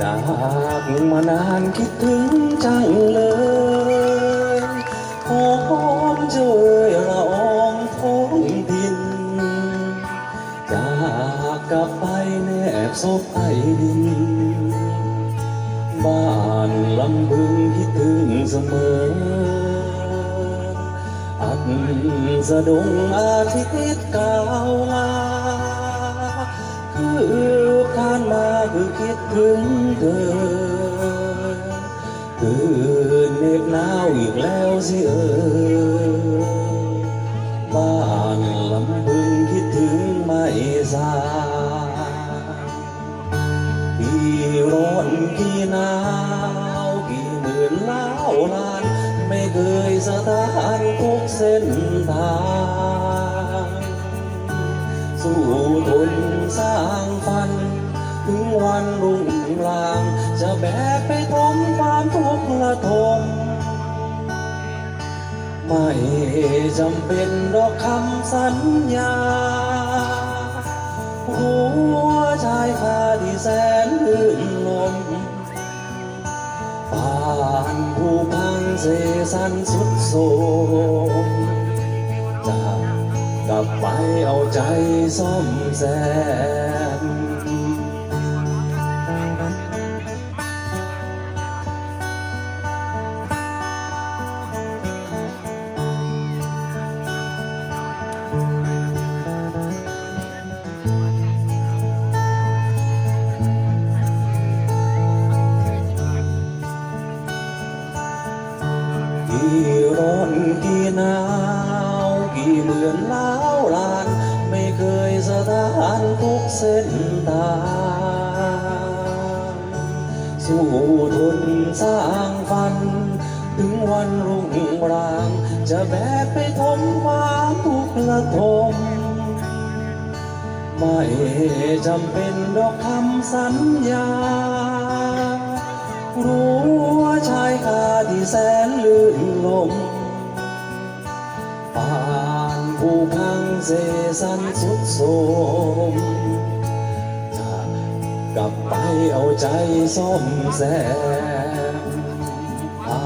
จากมานานคิดถึงจังเลยหอมเจยละอองท้องดิน จากกลับไปแนบศพไอดิน บ้านลำบึงคิดถึงเสมอ สะดงอาทิตย์กาวลาคือผ่านมาคือคิดถึงเธอคือเห ไม่สายกี่ร้อนกี่หนาวกี่หมื่นล้าวล้านไม่เคยสถานทุกเส้นทางสู้ทนสร้างฝัน ถึงวันรุ่งราง จะแบกไปทมความทุกข์ละทมไม่จำเป็นดอกคำสัญญา หัวใจข้าที่แสนานผู้พันเสสันสุดโสมจะกลับไปเอาใจซ่อมแซม ร้อนกี่หนาวกี่เลือนล้าวลาน ไม่เคยสถานทุกเส้นทางสู้ทนสร้างฝัน ถึงวันรุ่งราง จะแบกไปทมความทุกข์ละทมไม่จำเป็นดอกคำสัญญา รู้ว่าชายคาที่แสนลื่นลม ป่านผู้พังเสสันสุดโทรมจะกลับไปเอาใจซ่อมแซมผ่า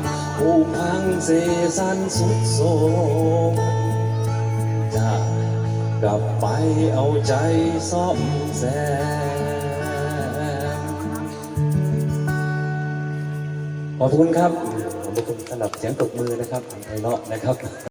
นผู้พังเสสันสุดโทรมจะกลับไปเอาใจซ่อมแซมขอบคุณครับขอบคุณสำหรับเสียงตบมือนะครับไพเราะนะครับ